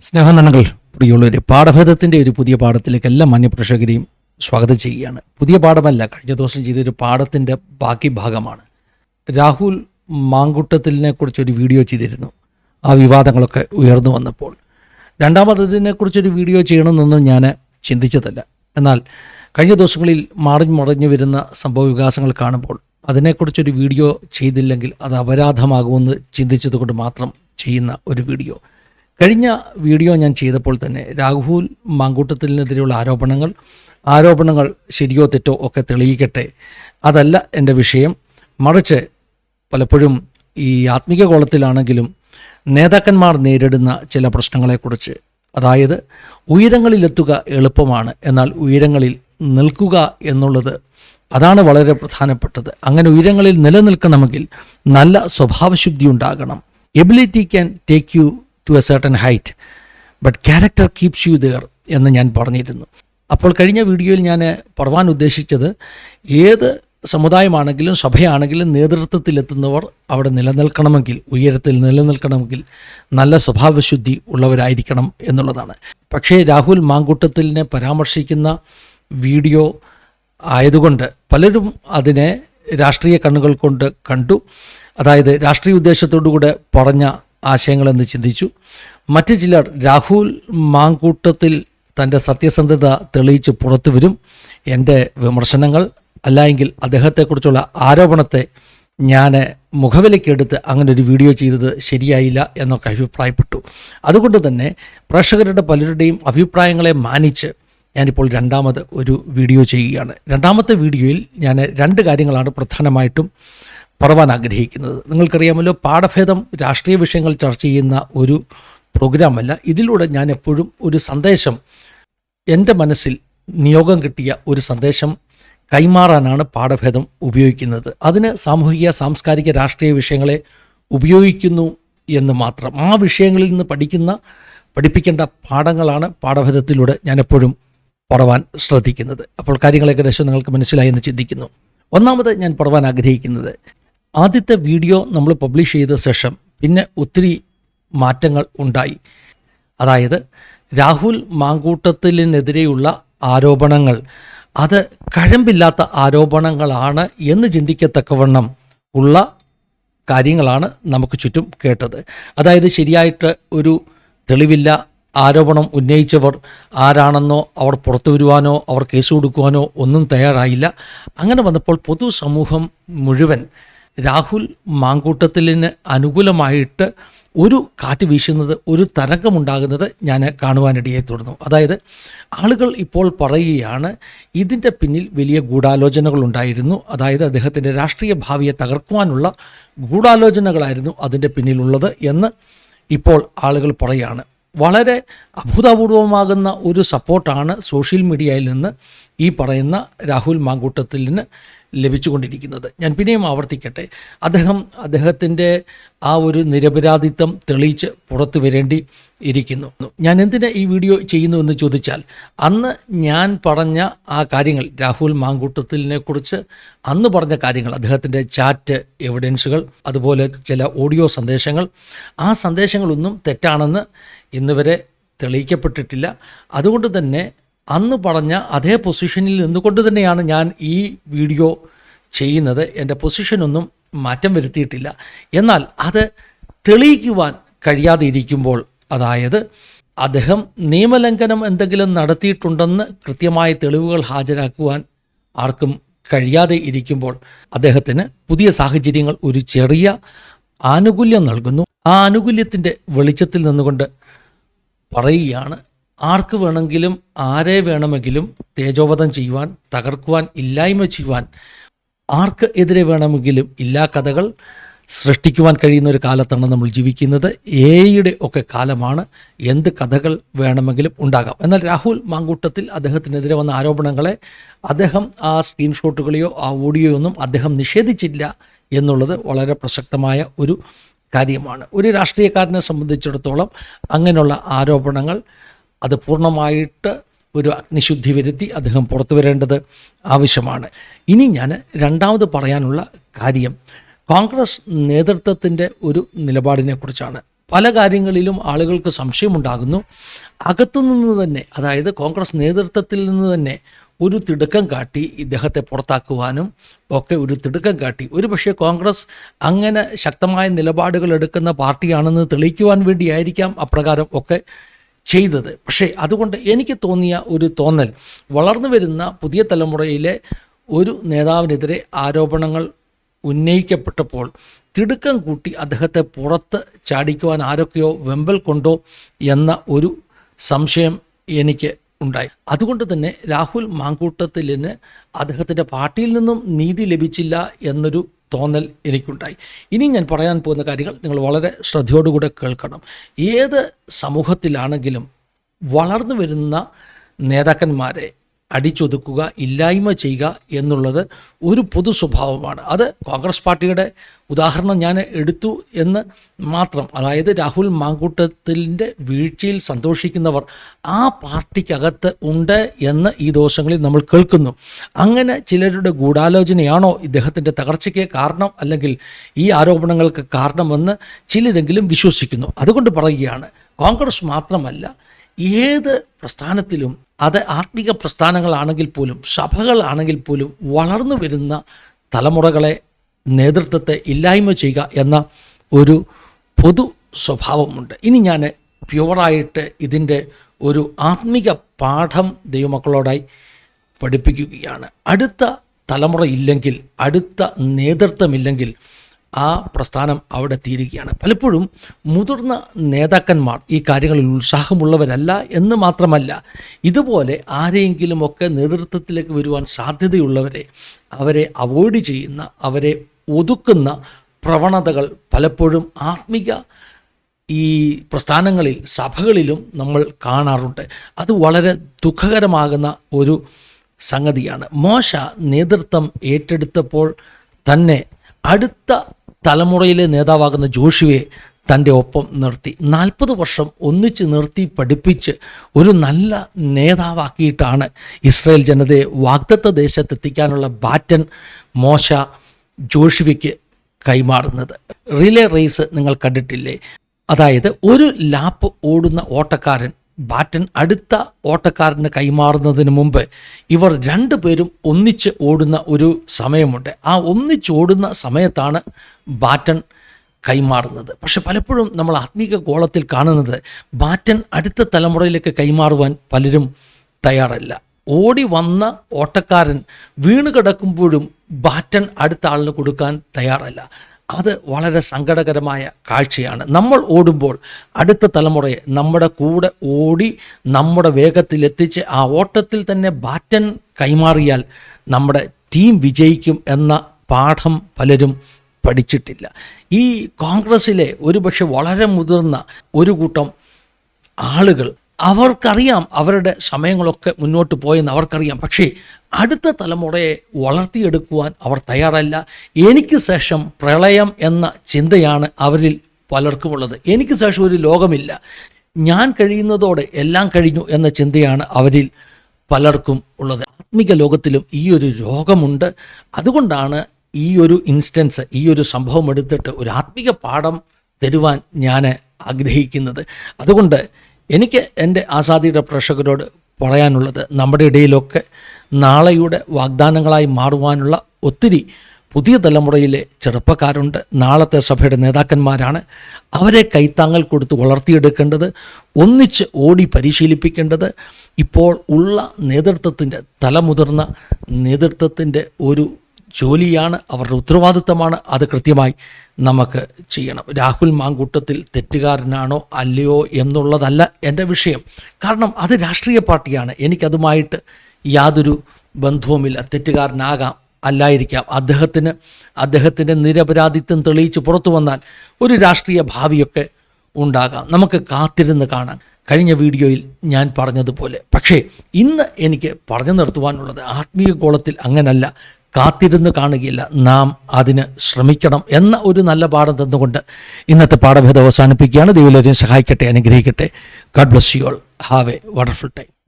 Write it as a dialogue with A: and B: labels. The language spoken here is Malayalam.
A: സ്നേഹനന്ദകൾ പ്രിയുള്ളവരെ പാഠഭേദത്തിന്റെ ഒരു പുതിയ പാഠത്തിലേക്ക് എല്ലാ മാന്യപ്രേക്ഷകരെയും സ്വാഗതം ചെയ്യുകയാണ്. പുതിയ പാഠമല്ല കഴിഞ്ഞ ദിവസം ചെയ്തൊരു പാഠത്തിന്റെ ബാക്കി ഭാഗമാണ്. രാഹുൽ മാങ്കുട്ടത്തിലിനെ കുറിച്ചൊരു വീഡിയോ ചെയ്തിരുന്നു. ആ വിവാദങ്ങളൊക്കെ ഉയർന്നു വന്നപ്പോൾ. രണ്ടാമതതിനെ കുറിച്ചൊരു വീഡിയോ ചെയ്യണമെന്നൊന്നും ഞാൻ ചിന്തിച്ചതല്ല. എന്നാൽ കഴിഞ്ഞ ദിവസങ്ങളിൽ മാറി മറിഞ്ഞു വരുന്ന സംഭവ വികാസങ്ങൾ കാണുമ്പോൾ അതിനെക്കുറിച്ചൊരു വീഡിയോ ചെയ്തില്ലെങ്കിൽ അത് അപരാധമാകുമെന്ന് ചിന്തിച്ചതുകൊണ്ട് മാത്രം ചെയ്യുന്ന ഒരു വീഡിയോ. കഴിഞ്ഞ വീഡിയോ ഞാൻ ചെയ്തപ്പോൾ തന്നെ രാഘുൽ മാങ്കൂട്ടത്തിനെതിരെയുള്ള ആരോപണങ്ങൾ ആരോപണങ്ങൾ ശരിയോ തെറ്റോ ഒക്കെ തെളിയിക്കട്ടെ അതല്ല എന്റെ വിഷയം. മറിച്ച് പലപ്പോഴും ഈ ആത്മീക കോളത്തിലാണെങ്കിലും നേതാക്കന്മാർ നേരിടുന്ന ചില പ്രശ്നങ്ങളെക്കുറിച്ച് അതായത് ഉയരങ്ങളിലെത്തുക എളുപ്പമാണ് എന്നാൽ ഉയരങ്ങളിൽ നിൽക്കുക എന്നുള്ളത് അതാണ് വളരെ പ്രധാനപ്പെട്ടത്. അങ്ങനെ ഉയരങ്ങളിൽ നിലനിൽക്കണമെങ്കിൽ നല്ല സ്വഭാവശുദ്ധി ഉണ്ടാകണം. Ability can take you to a certain height but character keeps you there എന്ന് ഞാൻ പറഞ്ഞിരുന്നു. അപ്പോൾ കഴിഞ്ഞ വീഡിയോയിൽ ഞാൻ പറവാൻ ഉദ്ദേശിച്ചത് ഏത് സമുദായമാണെങ്കിലും സഭയാണെങ്കിലും നേതൃത്വത്തിലെത്തുന്നവർ അവിടെ നിലനിൽക്കണമെങ്കിൽ ഉയരത്തിൽ നിലനിൽക്കണമെങ്കിൽ നല്ല സ്വഭാവശുദ്ധി ഉള്ളവരായിരിക്കണം എന്നുള്ളതാണ്. പക്ഷേ രാഹുൽ മാങ്കൂട്ടത്തിലിനെ പരാമർശിക്കുന്ന വീഡിയോ ആയതുകൊണ്ട് പലരും അതിനെ രാഷ്ട്രീയ കണ്ണുകൾ കൊണ്ട് കണ്ടു. അതായത് രാഷ്ട്രീയ ഉദ്ദേശത്തോടുകൂടെ പറഞ്ഞ ആശയങ്ങളെന്ന് ചിന്തിച്ചു. മറ്റ് ചിലർ രാഹുൽ മാങ്കൂട്ടത്തിൽ തന്റെ സത്യസന്ധത തെളിയിച്ച് പുറത്തു വരും. എന്റെ വിമർശനങ്ങൾ അല്ലായെങ്കിൽ അദ്ദേഹത്തെക്കുറിച്ചുള്ള ആരോപണത്തെ ഞാൻ മുഖവിലക്കെടുത്ത് അങ്ങനെ ഒരു വീഡിയോ ചെയ്തത് ശരിയായില്ല എന്നൊക്കെ അഭിപ്രായപ്പെട്ടു. അതുകൊണ്ട് തന്നെ പ്രേക്ഷകരുടെ പലരുടെയും അഭിപ്രായങ്ങളെ മാനിച്ച് ഞാനിപ്പോൾ രണ്ടാമത് ഒരു വീഡിയോ ചെയ്യുകയാണ്. രണ്ടാമത്തെ വീഡിയോയിൽ ഞാൻ രണ്ട് കാര്യങ്ങളാണ് പ്രധാനമായിട്ടും പറവാൻ ആഗ്രഹിക്കുന്നത്. നിങ്ങൾക്കറിയാമല്ലോ പാഠഭേദം രാഷ്ട്രീയ വിഷയങ്ങൾ ചർച്ച ചെയ്യുന്ന ഒരു പ്രോഗ്രാമല്ല. ഇതിലൂടെ ഞാൻ എപ്പോഴും ഒരു സന്ദേശം എന്റെ മനസ്സിൽ നിയോഗം കിട്ടിയ ഒരു സന്ദേശം കൈമാറാനാണ് പാഠഭേദം ഉപയോഗിക്കുന്നത്. അതിന് സാമൂഹിക സാംസ്കാരിക രാഷ്ട്രീയ വിഷയങ്ങളെ ഉപയോഗിക്കുന്നു എന്ന് മാത്രം. ആ വിഷയങ്ങളിൽ നിന്ന് പഠിക്കുന്ന പഠിപ്പിക്കേണ്ട പാഠങ്ങളാണ് പാഠഭേദത്തിലൂടെ ഞാൻ എപ്പോഴും പറവാൻ ശ്രദ്ധിക്കുന്നത്. അപ്പോൾ കാര്യങ്ങൾ ഏകദേശം നിങ്ങൾക്ക് മനസ്സിലായി എന്ന് ചിന്തിക്കുന്നു. ഒന്നാമത് ഞാൻ പറവാൻ ആഗ്രഹിക്കുന്നത്. ആദ്യത്തെ വീഡിയോ നമ്മൾ പബ്ലിഷ് ചെയ്ത ശേഷം പിന്നെ ഒത്തിരി മാറ്റങ്ങൾ ഉണ്ടായി. അതായത് രാഹുൽ മാങ്കൂട്ടത്തിനെതിരെയുള്ള ആരോപണങ്ങൾ. അത് കഴമ്പില്ലാത്ത ആരോപണങ്ങളാണ് എന്ന് ചിന്തിക്കത്തക്കവണ്ണം ഉള്ള കാര്യങ്ങളാണ് നമുക്ക് ചുറ്റും കേട്ടത്. അതായത് ശരിയായിട്ട് ഒരു തെളിവില്ല ആരോപണം ഉന്നയിച്ചവർ ആരാണെന്നോ അവർ പുറത്തു വരുവാനോ അവർ കേസ് കൊടുക്കുവാനോ ഒന്നും തയ്യാറായില്ല. അങ്ങനെ വന്നപ്പോൾ പൊതുസമൂഹം മുഴുവൻ രാഹുൽ മാങ്കൂട്ടത്തിലിന് അനുകൂലമായിട്ട് ഒരു കാറ്റ് വീശുന്നത് ഒരു തരംഗമുണ്ടാകുന്നത് ഞാൻ കാണുവാനിടയായി തുടർന്നു. അതായത് ആളുകൾ ഇപ്പോൾ പറയുകയാണ് ഇതിന്റെ പിന്നിൽ വലിയ ഗൂഢാലോചനകൾ ഉണ്ടായിരുന്നു. അതായത് അദ്ദേഹത്തിന്റെ രാഷ്ട്രീയ ഭാവിയെ തകർക്കുവാനുള്ള ഗൂഢാലോചനകളായിരുന്നു അതിന്റെ പിന്നിലുള്ളത് എന്ന് ഇപ്പോൾ ആളുകൾ പറയുകയാണ്. വളരെ അഭൂതപൂർവമാകുന്ന ഒരു സപ്പോർട്ടാണ് സോഷ്യൽ മീഡിയയിൽ നിന്ന് ഈ പറയുന്ന രാഹുൽ മാങ്കൂട്ടത്തിലിന് ലഭിച്ചുകൊണ്ടിരിക്കുന്നത്. ഞാൻ പിന്നെയും ആവർത്തിക്കട്ടെ. അദ്ദേഹം അദ്ദേഹത്തിന്റെ ആ ഒരു നിരപരാധിത്വം തെളിയിച്ച് പുറത്തു വരേണ്ടി ഇരിക്കുന്നു. ഞാൻ എന്തിനാ ഈ വീഡിയോ ചെയ്യുന്നു എന്ന് ചോദിച്ചാൽ അന്ന് ഞാൻ പറഞ്ഞ ആ കാര്യങ്ങൾ രാഹുൽ മാങ്കൂട്ടത്തിലിനെ കുറിച്ച് അന്ന് പറഞ്ഞ കാര്യങ്ങൾ അദ്ദേഹത്തിന്റെ ചാറ്റ് എവിഡൻസുകൾ അതുപോലെ ചില ഓഡിയോ സന്ദേശങ്ങൾ ആ സന്ദേശങ്ങളൊന്നും തെറ്റാണെന്ന് ഇന്ന് വരെ തെളിയിക്കപ്പെട്ടിട്ടില്ല. അതുകൊണ്ട് തന്നെ അന്ന് പറഞ്ഞ അതേ പൊസിഷനിൽ നിന്നുകൊണ്ട് തന്നെയാണ് ഞാൻ ഈ വീഡിയോ ചെയ്യുന്നത്. എന്റെ പൊസിഷനൊന്നും മാറ്റം വരുത്തിയിട്ടില്ല. എന്നാൽ അത് തെളിയിക്കുവാൻ കഴിയാതെ ഇരിക്കുമ്പോൾ അതായത് അദ്ദേഹം നിയമലംഘനം എന്തെങ്കിലും നടത്തിയിട്ടുണ്ടെന്ന് കൃത്യമായ തെളിവുകൾ ഹാജരാക്കുവാൻ ആർക്കും കഴിയാതെ ഇരിക്കുമ്പോൾ അദ്ദേഹത്തിന് പുതിയ സാഹചര്യങ്ങൾ ഒരു ചെറിയ ആനുകൂല്യം നൽകുന്നു. ആ ആനുകൂല്യത്തിന്റെ വെളിച്ചത്തിൽ നിന്നുകൊണ്ട് പറയുകയാണ് ആർക്ക് വേണമെങ്കിലും ആരെ വേണമെങ്കിലും തേജോവധം ചെയ്യുവാൻ തകർക്കുവാൻ ഇല്ലായ്മ ചെയ്യുവാൻ ആർക്ക് എതിരെ വേണമെങ്കിലും ഇല്ലാ കഥകൾ സൃഷ്ടിക്കുവാൻ കഴിയുന്ന ഒരു കാലത്താണ് നമ്മൾ ജീവിക്കുന്നത്. എയുടെ ഒക്കെ കാലമാണ് എന്ത് കഥകൾ വേണമെങ്കിലും ഉണ്ടാകാം. എന്നാൽ രാഹുൽ മാങ്കൂട്ടത്തിൽ അദ്ദേഹത്തിനെതിരെ വന്ന ആരോപണങ്ങളെ അദ്ദേഹം ആ സ്ക്രീൻഷോട്ടുകളെയോ ആ ഓഡിയോയോ ഒന്നും അദ്ദേഹം നിഷേധിച്ചില്ല എന്നുള്ളത് വളരെ പ്രസക്തമായ ഒരു കാര്യമാണ്. ഒരു രാഷ്ട്രീയക്കാരനെ സംബന്ധിച്ചിടത്തോളം അങ്ങനെയുള്ള ആരോപണങ്ങൾ അത് പൂർണമായിട്ട് ഒരു അഗ്നിശുദ്ധി വരുത്തി അദ്ദേഹം പുറത്തു വരേണ്ടത് ആവശ്യമാണ്. ഇനി ഞാൻ രണ്ടാമത് പറയാനുള്ള കാര്യം കോൺഗ്രസ് നേതൃത്വത്തിന്റെ ഒരു നിലപാടിനെക്കുറിച്ചാണ്. പല കാര്യങ്ങളിലും ആളുകൾക്ക് സംശയമുണ്ടാകുന്നു. അകത്തുനിന്ന് തന്നെ അതായത് കോൺഗ്രസ് നേതൃത്വത്തിൽ നിന്ന് തന്നെ ഒരു തിടുക്കം കാട്ടി ഇദ്ദേഹത്തെ പുറത്താക്കുവാനും ഒക്കെ ഒരു തിടുക്കം കാട്ടി. ഒരുപക്ഷെ കോൺഗ്രസ് അങ്ങനെ ശക്തമായ നിലപാടുകൾ എടുക്കുന്ന പാർട്ടിയാണെന്ന് തെളിയിക്കുവാൻ വേണ്ടിയായിരിക്കാം അപ്രകാരം ഒക്കെ ചെയ്തത്. പക്ഷേ അതുകൊണ്ട് എനിക്ക് തോന്നിയ ഒരു തോന്നൽ വളർന്നു വരുന്ന പുതിയ തലമുറയിലെ ഒരു നേതാവിനെതിരെ ആരോപണങ്ങൾ ഉന്നയിക്കപ്പെട്ടപ്പോൾ തിടുക്കം കൂട്ടി അദ്ദേഹത്തെ പുറത്ത് ചാടിക്കുവാൻ ആരൊക്കെയോ വെമ്പൽ കൊണ്ടോ എന്ന ഒരു സംശയം എനിക്ക് ഉണ്ടായി. അതുകൊണ്ട് തന്നെ രാഹുൽ മാങ്കൂട്ടത്തിലിന് അദ്ദേഹത്തിന്റെ പാർട്ടിയിൽ നിന്നും നീതി ലഭിച്ചില്ല എന്നൊരു തോന്നൽ എനിക്കുണ്ടായി. ഇനി ഞാൻ പറയാൻ പോകുന്ന കാര്യങ്ങൾ നിങ്ങൾ വളരെ ശ്രദ്ധയോടുകൂടെ കേൾക്കണം. ഏത് സമൂഹത്തിലാണെങ്കിലും വളർന്നു വരുന്ന നേതാക്കന്മാരെ അടിച്ചൊതുക്കുക ഇല്ലായ്മ ചെയ്യുക എന്നുള്ളത് ഒരു പൊതു സ്വഭാവമാണ്. അത് കോൺഗ്രസ് പാർട്ടിയുടെ ഉദാഹരണം ഞാൻ എടുത്തു എന്ന് മാത്രം അതായത് രാഹുൽ മാങ്കൂട്ടത്തിന്റെ വീഴ്ചയിൽ സന്തോഷിക്കുന്നവർ ആ പാർട്ടിക്കകത്ത് ഉണ്ട് എന്ന് ഈ ദിവസങ്ങളിൽ നമ്മൾ കേൾക്കുന്നു. അങ്ങനെ ചിലരുടെ ഗൂഢാലോചനയാണോ ഇദ്ദേഹത്തിന്റെ തകർച്ചയ്ക്ക് കാരണം അല്ലെങ്കിൽ ഈ ആരോപണങ്ങൾക്ക് കാരണമെന്ന് ചിലരെങ്കിലും വിശ്വസിക്കുന്നു. അതുകൊണ്ട് പറയുകയാണ് കോൺഗ്രസ് മാത്രമല്ല ഏത് പ്രസ്ഥാനത്തിലും അത് ആത്മീക പ്രസ്ഥാനങ്ങളാണെങ്കിൽ പോലും സഭകളാണെങ്കിൽ പോലും വളർന്നു വരുന്ന തലമുറകളെ നേതൃത്വത്തെ ഇല്ലായ്മ ചെയ്യുക എന്ന ഒരു പൊതു സ്വഭാവമുണ്ട്. ഇനി ഞാൻ പ്യുവറായിട്ട് ഇതിന്റെ ഒരു ആത്മീക പാഠം ദൈവമക്കളോടായി പഠിപ്പിക്കുകയാണ്. അടുത്ത തലമുറ ഇല്ലെങ്കിൽ അടുത്ത നേതൃത്വമില്ലെങ്കിൽ ആ പ്രസ്ഥാനം അവിടെ തീരുകയാണ്. പലപ്പോഴും മുതിർന്ന നേതാക്കന്മാർ ഈ കാര്യങ്ങളിൽ ഉത്സാഹമുള്ളവരല്ല എന്ന് മാത്രമല്ല ഇതുപോലെ ആരെയെങ്കിലുമൊക്കെ നേതൃത്വത്തിലേക്ക് വരുവാൻ സാധ്യതയുള്ളവരെ അവരെ അവോയ്ഡ് ചെയ്യുന്ന അവരെ ഒതുക്കുന്ന പ്രവണതകൾ പലപ്പോഴും ആത്മിക ഈ പ്രസ്ഥാനങ്ങളിൽ സഭകളിലും നമ്മൾ കാണാറുണ്ട്. അത് വളരെ ദുഃഖകരമാകുന്ന ഒരു സംഗതിയാണ്. മോശ നേതൃത്വം ഏറ്റെടുത്തപ്പോൾ തന്നെ അടുത്ത തലമുറയിലെ നേതാവാകുന്ന ജോഷുവെ തന്റെ ഒപ്പം നിർത്തി. നാൽപ്പത് വർഷം ഒന്നിച്ച് നിർത്തി പഠിപ്പിച്ച് ഒരു നല്ല നേതാവാക്കിയിട്ടാണ് ഇസ്രായേൽ ജനതയെ വാഗ്ദത്ത ദേശത്തെത്തിക്കാനുള്ള ബാറ്റൻ മോശ ജോഷുവയ്ക്ക് കൈമാറുന്നത്. റിലേ റേസ് നിങ്ങൾ കണ്ടിട്ടില്ലേ? അതായത് ഒരു ലാപ്പ് ഓടുന്ന ഓട്ടക്കാരൻ ബാറ്റൻ അടുത്ത ഓട്ടക്കാരന് കൈമാറുന്നതിന് മുമ്പ് ഇവർ രണ്ടുപേരും ഒന്നിച്ച് ഓടുന്ന ഒരു സമയമുണ്ട്. ആ ഒന്നിച്ച് ഓടുന്ന സമയത്താണ് ബാറ്റൺ കൈമാറുന്നത്. പക്ഷെ പലപ്പോഴും നമ്മൾ ആത്മീക ഗോളത്തിൽ കാണുന്നത് ബാറ്റൻ അടുത്ത തലമുറയിലേക്ക് കൈമാറുവാൻ പലരും തയ്യാറല്ല. ഓടി വന്ന ഓട്ടക്കാരൻ വീണ് കിടക്കുമ്പോഴും ബാറ്റൺ അടുത്ത ആളിന് കൊടുക്കാൻ തയ്യാറല്ല. അത് വളരെ സങ്കടകരമായ കാഴ്ചയാണ്. നമ്മൾ ഓടുമ്പോൾ അടുത്ത തലമുറയെ നമ്മുടെ കൂടെ ഓടി നമ്മുടെ വേഗത്തിലെത്തിച്ച് ആ ഓട്ടത്തിൽ തന്നെ ബാറ്റൻ കൈമാറിയാൽ നമ്മുടെ ടീം വിജയിക്കും എന്ന പാഠം പലരും പഠിച്ചിട്ടില്ല. ഈ കോൺഗ്രസ്സിലെ ഒരുപക്ഷെ വളരെ മുതിർന്ന ഒരു കൂട്ടം ആളുകൾ അവർക്കറിയാം അവരുടെ സമയങ്ങളൊക്കെ മുന്നോട്ട് പോയെന്ന് അവർക്കറിയാം. പക്ഷേ അടുത്ത തലമുറയെ വളർത്തിയെടുക്കുവാൻ അവർ തയ്യാറല്ല. എനിക്ക് ശേഷം പ്രളയം എന്ന ചിന്തയാണ് അവരിൽ പലർക്കുമുള്ളത്. എനിക്ക് ശേഷം ഒരു ലോകമില്ല. ഞാൻ കഴിയുന്നതോടെ എല്ലാം കഴിഞ്ഞു എന്ന ചിന്തയാണ് അവരിൽ പലർക്കും ഉള്ളത്. ആത്മിക ലോകത്തിലും ഈ ഒരു രോഗമുണ്ട്. അതുകൊണ്ടാണ് ഈ ഒരു ഇൻസ്റ്റൻസ് ഈ ഒരു സംഭവം എടുത്തിട്ട് ഒരു ആത്മിക പാഠം തരുവാൻ ഞാൻ ആഗ്രഹിക്കുന്നത്. അതുകൊണ്ട് എനിക്ക് എന്റെ ആസാദിയുടെ പ്രേക്ഷകരോട് പറയാനുള്ളത് നമ്മുടെ ഇടയിലൊക്കെ നാളെയുടെ വാഗ്ദാനങ്ങളായി മാറുവാനുള്ള ഒത്തിരി പുതിയ തലമുറയിലെ ചെറുപ്പക്കാരുണ്ട്. നാളത്തെ സഭയുടെ നേതാക്കന്മാരാണ്. അവരെ കൈത്താങ്ങൽ കൊടുത്ത് വളർത്തിയെടുക്കേണ്ടത് ഒന്നിച്ച് ഓടി പരിശീലിപ്പിക്കേണ്ടത് ഇപ്പോൾ ഉള്ള നേതൃത്വത്തിന്റെ തലമുതിർന്ന നേതൃത്വത്തിന്റെ ഒരു ജോലിയാണ് അവരുടെ ഉത്തരവാദിത്തമാണ്. അത് കൃത്യമായി നമുക്ക് ചെയ്യണം. രാഹുൽ മാങ്കൂട്ടത്തിൽ തെറ്റുകാരനാണോ അല്ലയോ എന്നുള്ളതല്ല എന്റെ വിഷയം. കാരണം അത് രാഷ്ട്രീയ പാർട്ടിയാണ്. എനിക്കതുമായിട്ട് യാതൊരു ബന്ധവുമില്ല. തെറ്റുകാരനാകാം അല്ലായിരിക്കാം. അദ്ദേഹത്തിന് അദ്ദേഹത്തിന്റെ നിരപരാധിത്വം തെളിയിച്ച് പുറത്തു വന്നാൽ ഒരു രാഷ്ട്രീയ ഭാവിയൊക്കെ ഉണ്ടാകാം. നമുക്ക് കാത്തിരുന്ന് കാണാം. കഴിഞ്ഞ വീഡിയോയിൽ ഞാൻ പറഞ്ഞതുപോലെ. പക്ഷേ ഇന്ന് എനിക്ക് പറഞ്ഞു നിർത്തുവാനുള്ളത് ആത്മീയ ഗോളത്തിൽ അങ്ങനല്ല. കാത്തിരുന്ന് കാണുകയില്ല. നാം അതിന് ശ്രമിക്കണം എന്ന ഒരു നല്ല പാഠം തന്നുകൊണ്ട് ഇന്നത്തെ പാഠഭേദം അവസാനിപ്പിക്കുകയാണ്. ദൈവം സഹായിക്കട്ടെ അനുഗ്രഹിക്കട്ടെ. God bless you all have a wonderful time